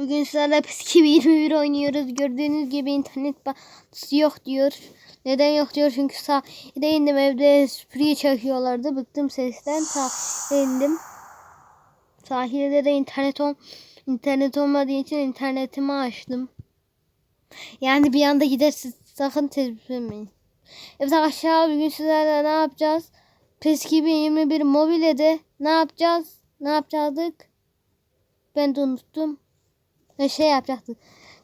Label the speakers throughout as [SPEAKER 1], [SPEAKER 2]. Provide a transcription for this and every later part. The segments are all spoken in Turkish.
[SPEAKER 1] Bugün sizlerle PES 21 oynuyoruz. Gördüğünüz gibi internet bağlantısı yok diyor. Neden yok diyor çünkü sahile indim evde süpürge çekiyorlardı. Bıktım sesten sahile indim. Sahilde de internet on internet olmadığı için internetimi açtım. Yani bir anda gidersiz sakın tezbirmeyin. Evet arkadaşlar bugün sizlerle ne yapacağız? PES 2021 mobilede ne yapacağız? Ne yapacaktık? Ben de unuttum. Ne şey yapacaktık.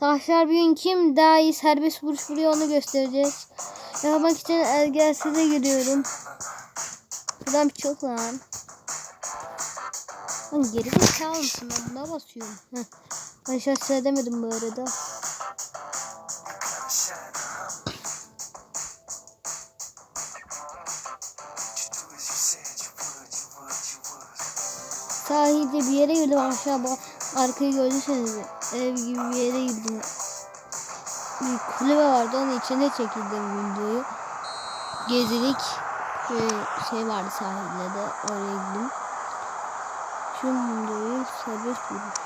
[SPEAKER 1] Arkadaşlar bugün kim daha iyi serbest vuruş vuruyor onu göstereceğiz. Yapmak için Ergelsi'de giriyorum. Buradan bir çok lan. Lan geri zekalı mısın ben buna basıyorum. Heh. Ben şöyle söylemedim bu arada. Sahilde bir yere girdim aşağı bak arkayı gördüyseniz ev gibi bir yere girdim. Bir kulübe vardı onun içine çekildim videoyu. Gezilik ve şey vardı sahilde de oraya gittim. Şu videoyu serbest vuruş.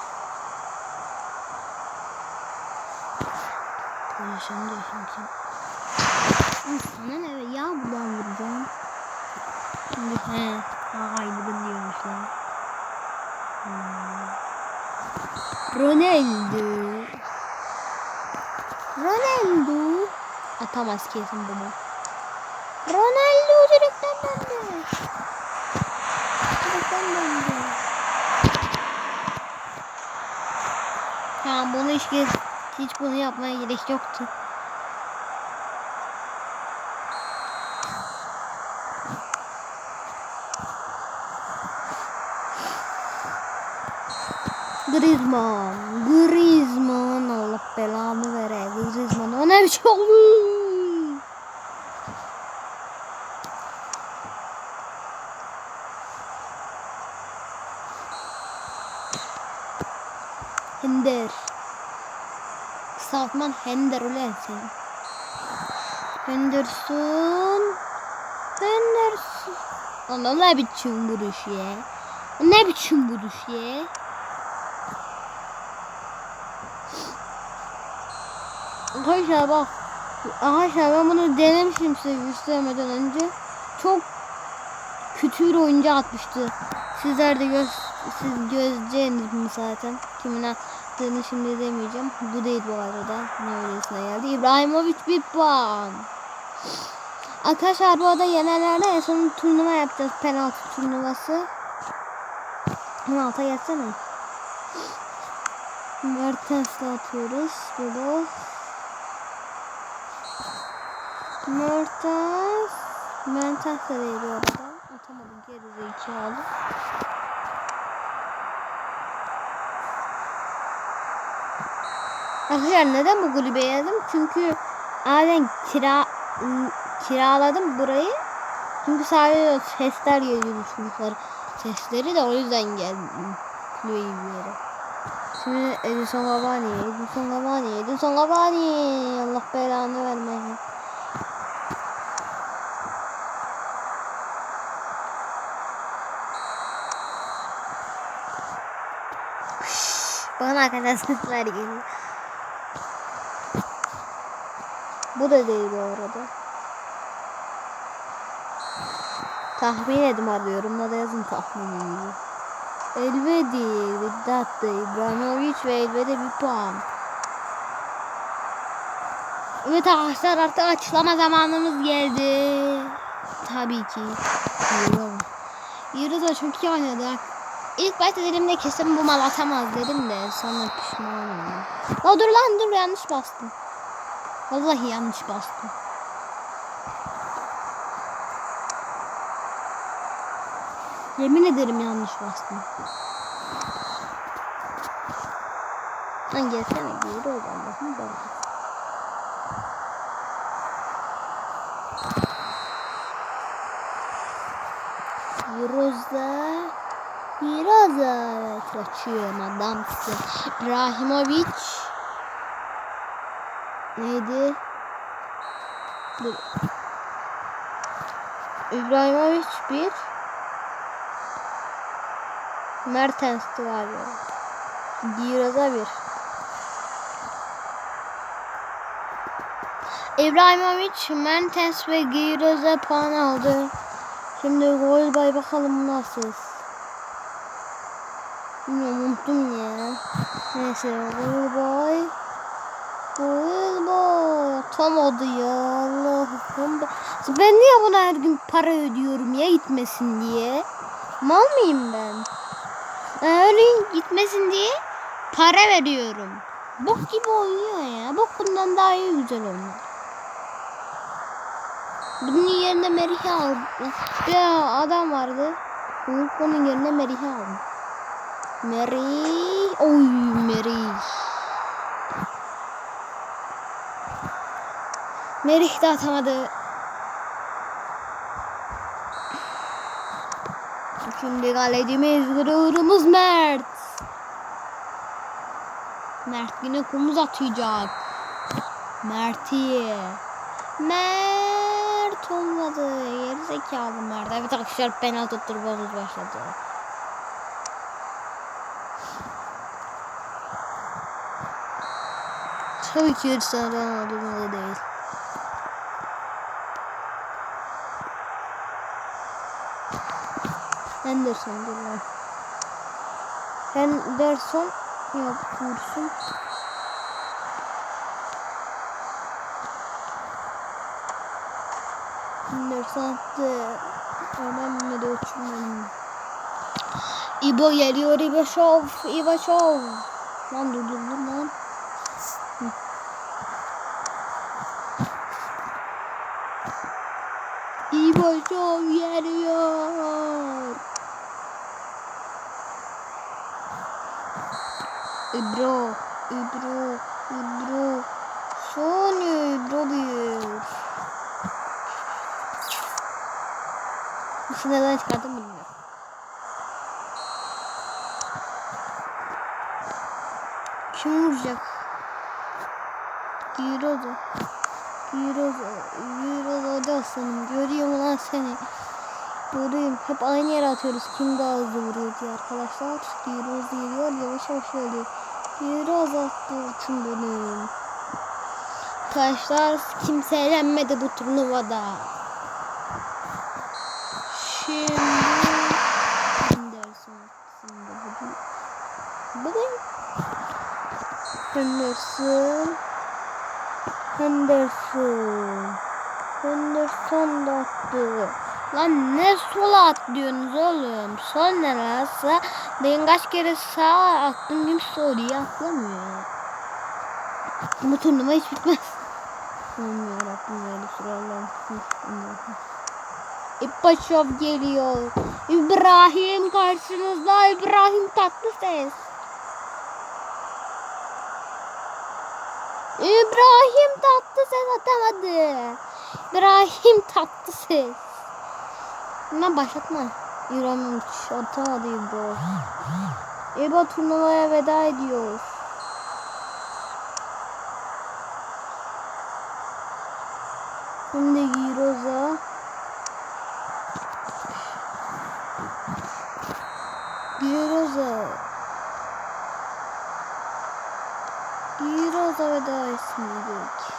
[SPEAKER 1] Konuşalım diyor şimdi. Sana ne be ya buradan vuracağım. Şimdi he. Ayrılın diyormuşlar. Hmm. Ronaldo. Ronaldo. Atamaz kesin bunu. Ronaldo direkten döndü. Direkten döndü. Tamam bunu hiç, hiç bunu yapmaya gerek yoktu. Griezmann. Griezmann. Allah belamı vere. Griezmann. O ne biçim oldu? Hender. Kısaltman Hender ulan sen. Henderson. Henderson. Lan o ne biçim vuruş ya? Ne biçim vuruş ya? Arkadaşlar bak. Arkadaşlar ben bunu denemiştim size göstermeden önce. Çok kötü bir oyuncu atmıştı. Sizler de göz siz gözeceğiniz zaten. Kimin attığını şimdi demeyeceğim. Bu değil bu arada. Ne öylesine geldi. İbrahimovic bir puan. Arkadaşlar bu arada yenerlerde en son turnuva yapacağız. Penaltı turnuvası. 16'a gelsene. Mertens'le atıyoruz. Burada. Mertens. Mertens de değil bu arada. Atamadım geri zekalı. Arkadaşlar neden bu kulübe yazdım? Çünkü halen kira kiraladım burayı. Çünkü sadece sesler geliyor çocuklar sesleri de o yüzden geldim kulübeyi bir yere. Şimdi Edison Cavani, Edison Cavani, Edison Cavani. Allah belanı vermeyin. Bana arkadan sesler geliyor. Bu da değil bu arada. Tahmin edim hadi yorumlarda yazın tahminini. Elvedi, Vedat da İbrahimovic ve Elvedi bir puan. Evet arkadaşlar artık açıklama zamanımız geldi. Tabii ki. Da çok iyi oynadı. İlk başta dedim de kesin bu mal atamaz dedim de sonra pişman oldum. La dur lan dur yanlış bastım. Vallahi yanlış bastım. Yemin ederim yanlış bastım. Lan gelsene geri ol Allah'ım bana. Euroza Biraz evet kaçıyor adamsın. İbrahimovic neydi? Dur. İbrahimovic bir Mertens var ya. Giraz'a bir. İbrahimovic Mertens ve Giraz'a puan aldı. Şimdi gol bay bakalım nasıl. Bilmiyorum unuttum ya. Neyse gol bay. Gol bay. Atamadı ya Allah'ım. Ben niye buna her gün para ödüyorum ya gitmesin diye? Mal mıyım ben? Öyle gitmesin diye para veriyorum. Bok gibi oynuyor ya. Bok bundan daha iyi güzel oynuyor. Bunun yerine Merih'i aldım. Bir adam vardı. Unutmanın yerine Merih'i aldım. Merih. Oy Merih. Merih de atamadı. Şimdi kalecimiz gururumuz Mert. Mert yine kumuz atacak. Mert'i. Mert olmadı. Geri zekalı Mert. Evet arkadaşlar penaltı turbamız başladı. Tabii ki Cristiano Ronaldo'da değil. Henderson dur lan. Henderson yok vursun. Henderson attı. Önemli de uçurmadım. İbo geliyor İbo Şov. İbo Şov. Lan dur dur dur lan. İbo Şov geliyor. İbro, İbro, İbro. Sony İbro diyor. Şu neden çıkardım bilmiyorum. Kim vuracak? Giroza. Giroza. Giroza hadi aslanım. Görüyorum lan seni. Görüyorum. Hep aynı yere atıyoruz. Kim daha hızlı vuruyor diye arkadaşlar. Giroza geliyor. Yavaş yavaş geliyor. Giroza attı uçun benim. Arkadaşlar kimse eğlenmedi bu turnuvada. Şimdi bugün bugün Henderson Henderson Henderson da attı. Lan ne sola atlıyorsunuz oğlum? Sol ne lan? Sağ. Ben kaç kere sağa attım kimse oraya atlamıyor. Bu turnuva hiç bitmez. Aman yarabbim ya Resulallah. İpaşov geliyor. İbrahim karşınızda İbrahim Tatlıses. İbrahim Tatlıses atamadı. İbrahim Tatlıses. Hemen başlatma. İbrahim atamadı İbo. İbo turnuvaya veda ediyor. Şimdi Giroza. Giroza. Giroza veda. O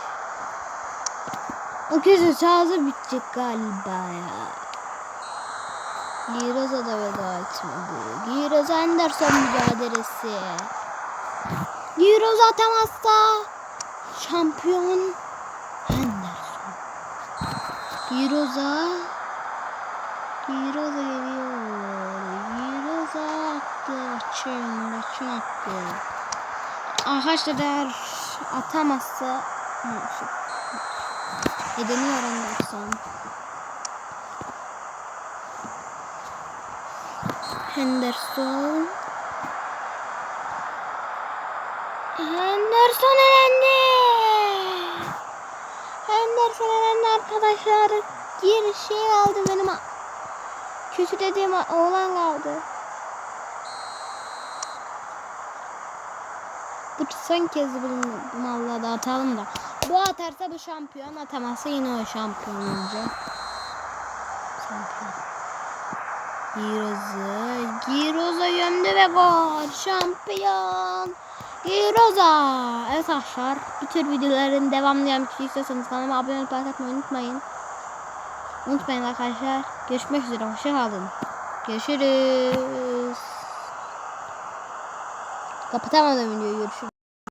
[SPEAKER 1] kez şarjı bitecek galiba ya. Giroza da veda etmedi. Giroza Anderson mücadelesi. Giroza atamazsa şampiyon Henderson. Giroza Giroza geliyor. Giroza attı. Açın, açın attı. Arkadaşlar atamazsa Edeniyor Anderson. Henderson. Henderson elendi. Henderson elendi arkadaşlar. Bir şey kaldı benim. Kötü dediğim oğlan kaldı. Bu son kez bu malla da atalım da. Bu atarsa bu şampiyon atamazsa yine o şampiyon olacak. Şampiyon. Giroza, Giroza gömdü ve gol. Şampiyon. Giroza. Evet arkadaşlar. Bu tür videoların devamlı gelmek istiyorsanız kanalıma abone olup like atmayı unutmayın. Unutmayın arkadaşlar. Görüşmek üzere. Hoşçakalın. Görüşürüz. Kapatamadım videoyu. Görüşürüz.